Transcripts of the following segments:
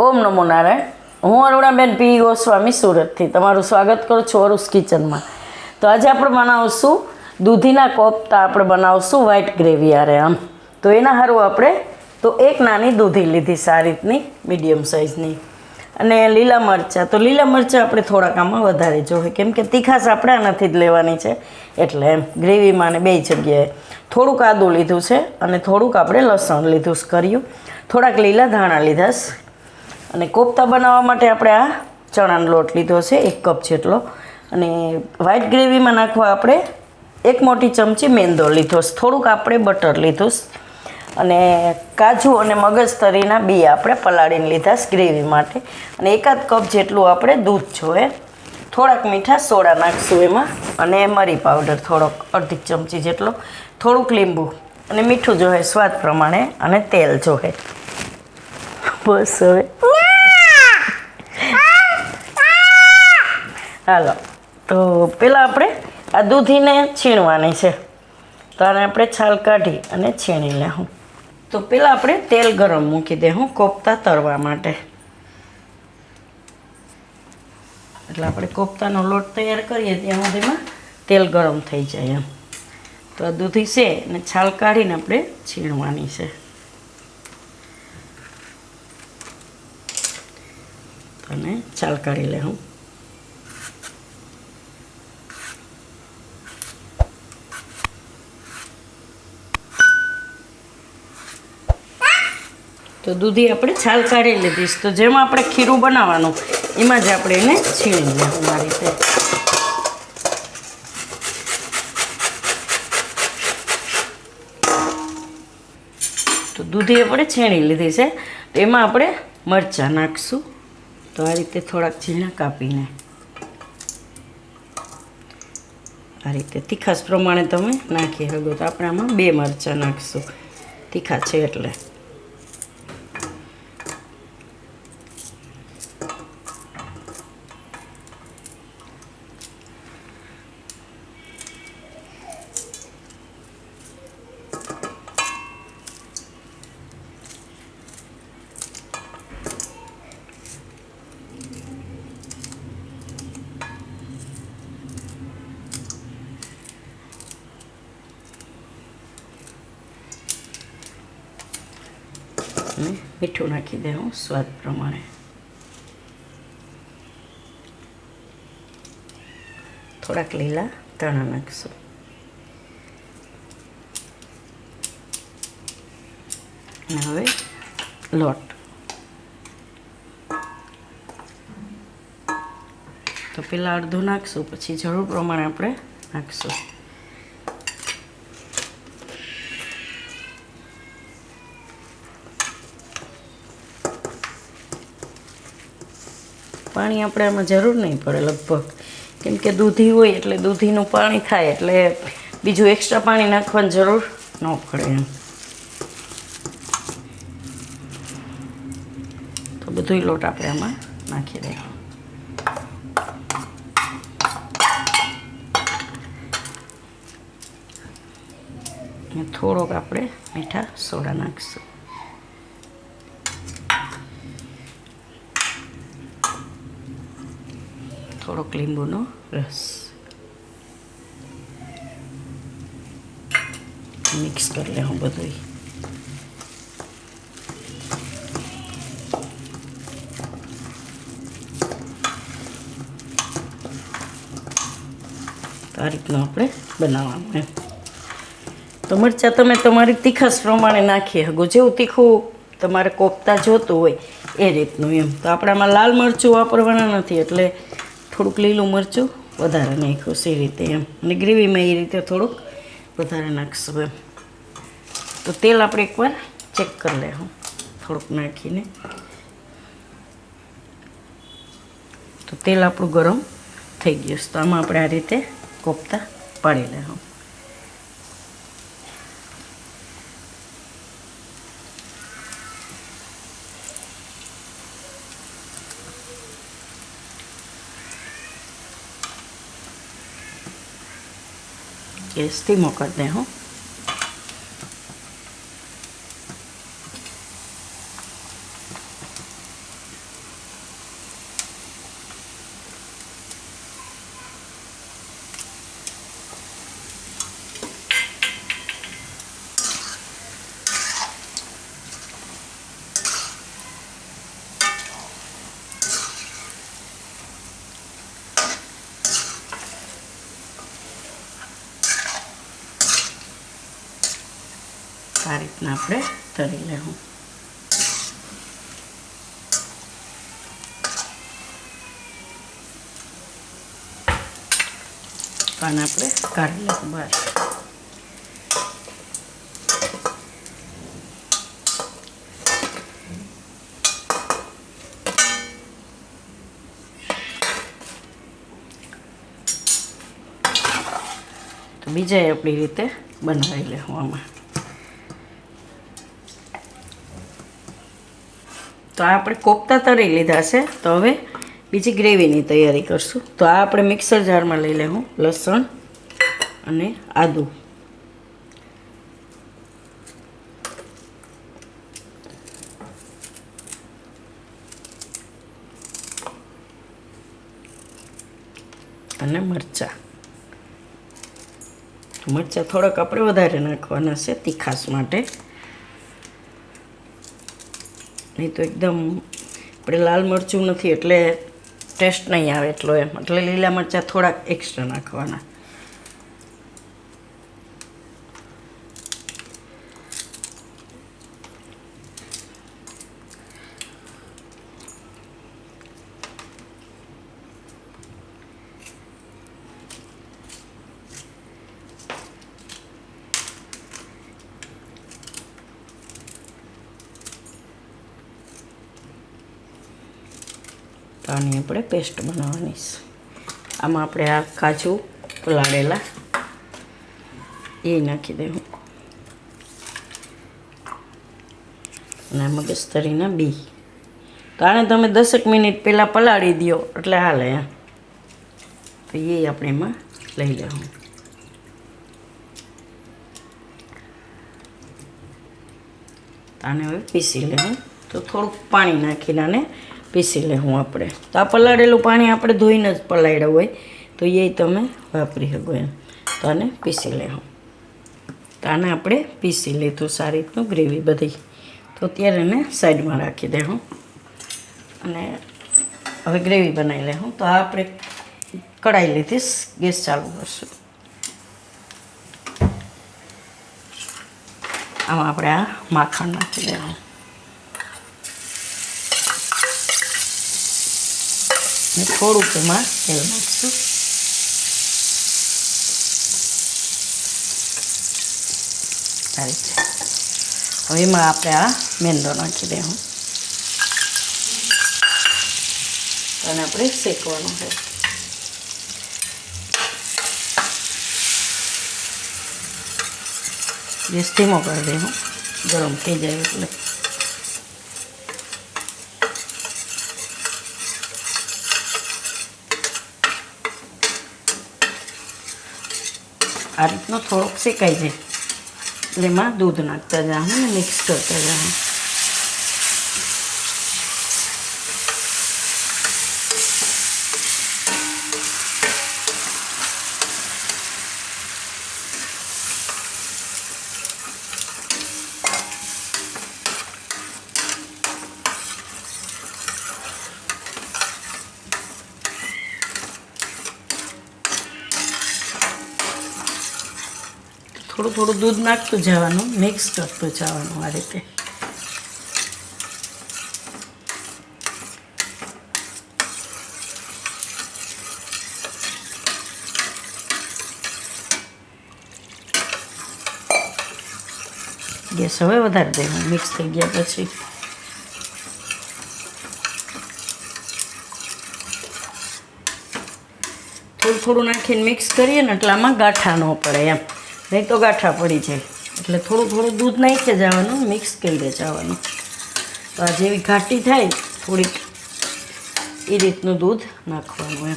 ઓમ નમો નારાયણ. હું અરુણાબેન પી. ગોસ્વામી સુરતથી. તમારું સ્વાગત કરું છું અરુસ કિચનમાં. તો આજે આપણે બનાવશું દૂધીના કોફતા આપણે બનાવશું વ્હાઈટ ગ્રેવી આરે આમ. તો એના સારું આપણે તો એક નાની દૂધી લીધી સારી રીતની મીડિયમ સાઇઝની અને લીલા મરચાં. તો લીલા મરચાં આપણે થોડાક આમાં વધારે જોઈએ કેમ કે તીખાસ આપણે આનાથી જ લેવાની છે. એટલે એમ ગ્રેવીમાં ને બે જગ્યાએ થોડુંક આદું લીધું છે અને થોડુંક આપણે લસણ લીધું કર્યું. થોડાક લીલા ધાણા લીધા અને કોફતા બનાવવા માટે આપણે આ ચણાનો લોટ લીધો છે, એક કપ જેટલો. અને વ્હાઈટ ગ્રેવીમાં નાખવા આપણે એક મોટી ચમચી મેંદો લીધો થોડુંક આપણે બટર લીધું અને કાજુ અને મગજતરીના બી આપણે પલાળીને લીધા ગ્રેવી માટે. અને એકાદ કપ જેટલું આપણે દૂધ જોઈએ. થોડાક મીઠા સોડા નાખશું એમાં. અને મરી પાવડર થોડોક, અડધી ચમચી જેટલો. થોડુંક લીંબુ. અને મીઠું જોઈએ, સ્વાદ પ્રમાણે. અને તેલ જોઈએ. બસ હવે. હાલો. તો પહેલાં આપણે આ દૂધીને છીણવાની છે. તો આને આપણે છાલ કાઢી અને છીણી લેવું તો પહેલાં આપણે તેલ ગરમ મૂકી દેવું કોફતા તળવા માટે. એટલે આપણે કોફતાનો લોટ તૈયાર કરીએ ત્યાં સુધીમાં તેલ ગરમ થઈ જાય એમ. તો આ દૂધી છે અને છાલ કાઢીને આપણે છીણવાની છે. અને છાલ કાઢી લે તો દૂધી આપણે છાલ કાઢી લીધીશ. તો જેમાં આપણે ખીરું બનાવવાનું, એમાં જ આપણે એને છીણી લેવું આ રીતે. તો દૂધી આપણે છીણી લીધી છે. તો એમાં આપણે મરચાં નાખશું. તો આ રીતે થોડાક ઝીણા કાપીને. આ રીતે તીખાશ પ્રમાણે તમે નાખી શકો. તો આપણે આમાં બે મરચાં નાખશું. તીખા છે એટલે. અને મીઠું નાખી દેવું સ્વાદ પ્રમાણે. થોડાક લીલા ધાણા નાખશું. અને હવે લોટ. તો પેલા અડધું નાખશું, પછી જરૂર પ્રમાણે આપણે નાખશું. પાણી આપણે આમાં જરૂર નહીં પડે લગભગ. કેમ કે દૂધી હોય એટલે દૂધીનું પાણી થાય, એટલે બીજું એક્સ્ટ્રા પાણી નાખવાની જરૂર ન પડે એમ. તો બધું લોટ આપણે આમાં નાખી દઈએ થોડોક આપણે મીઠા સોડા નાખીશું. થોડોક લીંબુનો રસ મિક્સ કરી લે હું બધું આ રીતનું આપણે બનાવવાનું એમ. તો મરચાં તમે તમારી તીખાશ પ્રમાણે નાખી શકો. જેવું તીખું તમારે કોફતા જોતું હોય એ રીતનું એમ. તો આપણામાં લાલ મરચું વાપરવાના નથી એટલે થોડુંક લીલું મરચું વધારે નાખ્યું એ રીતે એમ. અને ગ્રેવીમાં એ રીતે થોડુંક વધારે નાખશું એમ. તો તેલ આપણે એકવાર ચેક કરી લેવું, થોડુંક નાખીને. તો તેલ આપણું ગરમ થઈ ગયું છે. તો આમાં આપણે આ રીતે કોફતા પાડી લેવું. ગેસ ધીમો કરી દે હું. આ રીતના આપણે તરી લેવું. પણ આપણે કાઢી લેવું બહાર બીજા આપણી રીતે બનાવી લેવું તો આ આપણે કોફતા તરી લીધા છે. તો હવે બીજી ગ્રેવીની તૈયારી કરશું. તો આ આપણે મિક્સર જારમાં લઈ લેવું, લસણ અને આદુ. અને મરચાં. મરચાં થોડાક આપણે વધારે નાખવાના છે તીખાસ માટે. નહીં તો એકદમ આપણે લાલ મરચું નથી, એટલે ટેસ્ટ નહીં આવે એટલો એમ. એટલે લીલા મરચાં થોડાક એક્સ્ટ્રા નાખવાના. તો આની આપણે પેસ્ટ બનાવવાની છે. આમાં આપણે આ કાજુ પલાળેલા, એ નાખી દેવું. અને મગજતરીના બી. તો આને તમે દસેક મિનિટ પહેલાં પલાળી દો એટલે હાલે તો એ આપણે એમાં લઈ લેવું. આને હવે પીસી લેવું. તો થોડુંક પાણી નાખીને આને પીસી લેવું આપણે. તો આ પલાળેલું પાણી આપણે ધોઈને જ પલાળ્યું હોય, તો એ તમે વાપરી શકો એમ. તો આને પીસી લેવું. તો આને આપણે પીસી લીધું સારી રીતનું ગ્રેવી બધી. તો અત્યારે એને સાઈડમાં રાખી દેવું. અને હવે ગ્રેવી બનાવી લેવું. તો આ આપણે કઢાઈ લીધીશ ગેસ ચાલુ કરશું. આમાં આપણે આ માખણ નાખી દેવું ને થોડુંક એમાં તેલ નાખીશું. આ રીતે. હવે એમાં આપણે આ મેંદો નાખી દેવું અને આપણે શેકવાનું છે. ગેસ ધીમો કરી દેવું ગરમ થઈ જાય એટલે. આ રીતનો થોડોક શેકાઈ જાય. એટલે એમાં દૂધ નાખતા જવાનું ને મિક્સ કરતા જવાનું થોડું થોડું દૂધ નાખતું જવાનું મિક્સ કરતું જવાનું આ રીતે. ગેસ હવે વધારે દેવું મિક્સ થઈ ગયા પછી. થોડું થોડું નાખીને મિક્સ કરીએ ને એટલે આમાં ગાંઠા ન પડે એમ. નહીં તો ગાંઠા પડી જાય. એટલે થોડું થોડું દૂધ નાખી જવાનું, મિક્સ કરી દે જવાનું. તો આ જેવી ઘાટી થાય, થોડીક એ રીતનું દૂધ નાખવાનું એમ.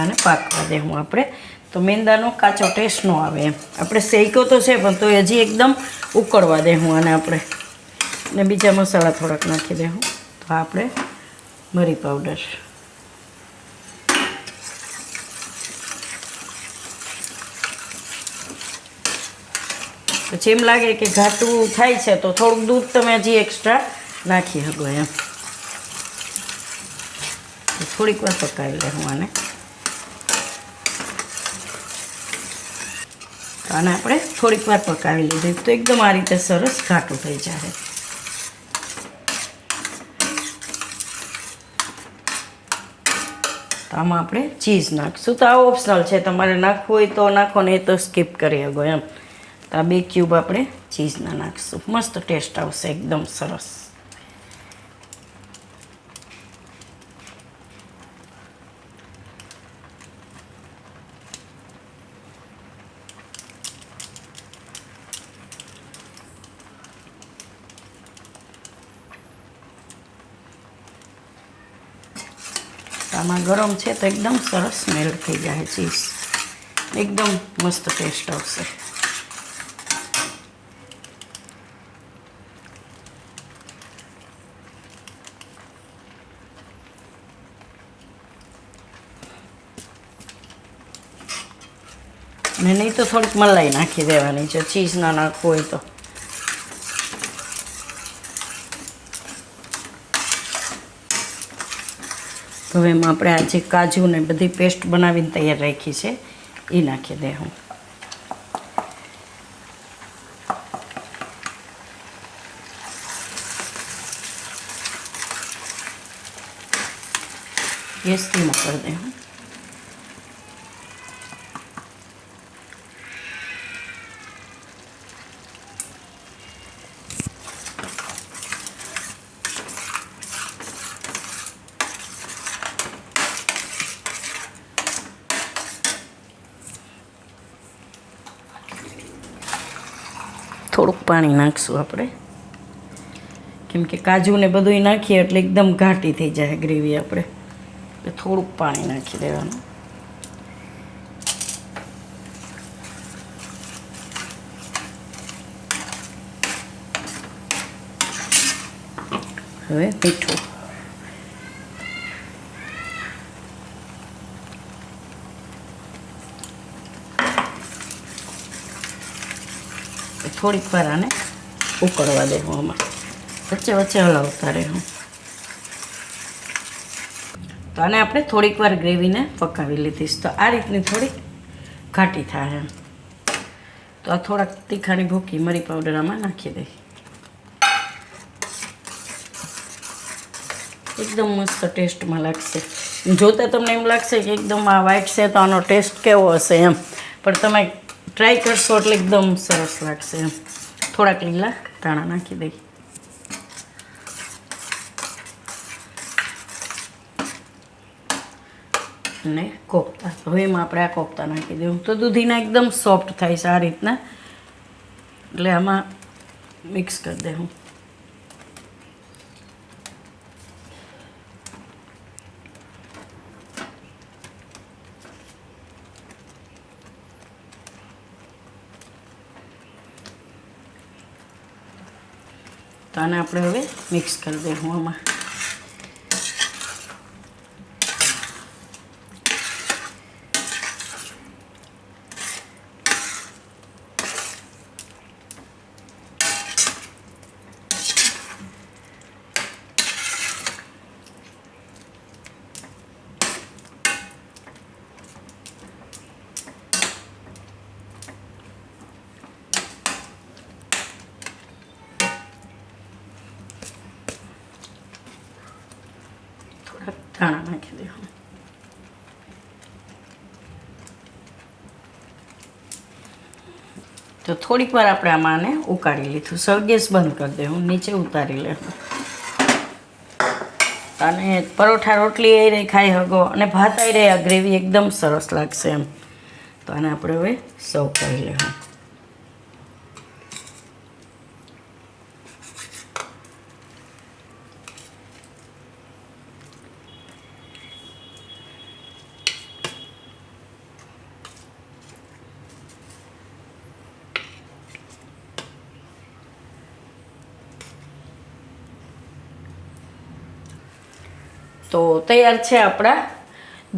અને પાકવા દેવું આપણે. તો મેંદાનો કાચો ટેસ્ટ ન આવે એમ. આપણે શેક્યો તો છે, પણ તો હજી એકદમ ઉકળવા દેવું આને આપણે. ને બીજા મસાલા થોડાક નાખી દેવું તો આપણે મરી પાવડર એમ લાગે કે ઘાટું થાય છે, તો થોડુંક દૂધ તમે હજી એક્સ્ટ્રા નાખી શકો એમ. થોડીક વાર પકાવી લેવું આને. અને આપણે થોડીક વાર પકાવી લીધું. તો એકદમ આ રીતે સરસ ઘાટું થઈ જાય તો આમાં આપણે ચીઝ નાખશું. તો આ ઓપ્શનલ છે. તમારે નાખવું હોય તો નાખો, નહીં તો સ્કીપ કરી શકો એમ. આ બે ક્યુબ આપણે ચીઝના નાખશું. મસ્ત ટેસ્ટ આવશે, એકદમ સરસ. આમાં ગરમ છે તો એકદમ સરસ મેલ્ટ થઈ જાય ચીઝ એકદમ મસ્ત ટેસ્ટ આવશે. અને નહીં તો થોડીક મલાઈ નાખી દેવાની છે ચીઝ ના નાખવું હોય તો. હવે એમાં આપણે આ જે કાજુ ને બધી પેસ્ટ બનાવીને તૈયાર રાખી છે એ નાખી દે હું. ગેસથી મોકલી દે હું થોડુંક પાણી નાખશું આપણે. કેમ કે કાજુને બધું નાખીએ એટલે એકદમ ઘાટી થઈ જાય ગ્રેવી આપણે. એટલે થોડુંક પાણી નાખી દેવાનું. હવે મીઠું. થોડીક વાર આને ઉકળવા દેવું આમાં. વચ્ચે વચ્ચે હલાવતા રહેવું તો આને આપણે થોડીક વાર ગ્રેવીને પકાવી લીધીશ તો આ રીતની થોડીક ઘાટી થાય એમ. તો આ થોડાક તીખાની ભૂકી મરી પાવડર આમાં નાખી દઈ. એકદમ મસ્ત ટેસ્ટમાં લાગશે. જોતા તમને એમ લાગશે કે એકદમ આ વ્હાઈટ છે તો આનો ટેસ્ટ કેવો હશે એમ. પણ તમે ટ્રાય કરશો એટલે એકદમ સરસ લાગશે. થોડાક લીલા ધાણા નાખી દઈ. અને કોફતા. હવે એમાં આપણે આ કોફતા નાખી દઉં તો દૂધીના એકદમ સોફ્ટ થાય છે આ રીતના. એટલે આમાં મિક્સ કરી દે તો આને આપણે હવે મિક્સ કરી દઈશું આમાં થોડાક ધાણા નાખી દઈશું તો થોડીક વાર આપણે આમાં આને ઉકાળી લીધું. સર, ગેસ બંધ કરી દે. હું નીચે ઉતારી લે અને પરોઠા રોટલી એ રહી, ખાઈ હગો. અને ભાત આવી રહી, આ ગ્રેવી એકદમ સરસ લાગશે એમ. તો આને આપણે હવે સર્વ કરી લેવું. તો તૈયાર છે આપણા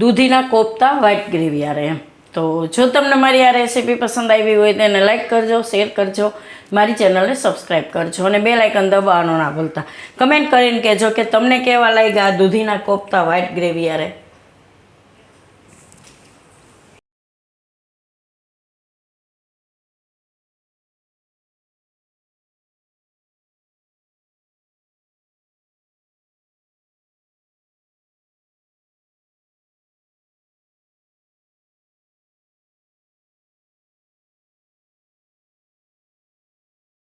દૂધીના કોફતા વ્હાઇટ ગ્રેવી આરે. એમ તો જો તમને મારી આ રેસીપી પસંદ આવી હોય તો એને લાઇક કરજો શેર કરજો, મારી ચેનલને સબસ્ક્રાઈબ કરજો અને બે લાઇકન દબાવવાનું ના ભૂલતા. કમેન્ટ કરીને કહેજો કે તમને કેવા લાગ્યા આ દૂધીના કોફતા વ્હાઇટ ગ્રેવી આરે?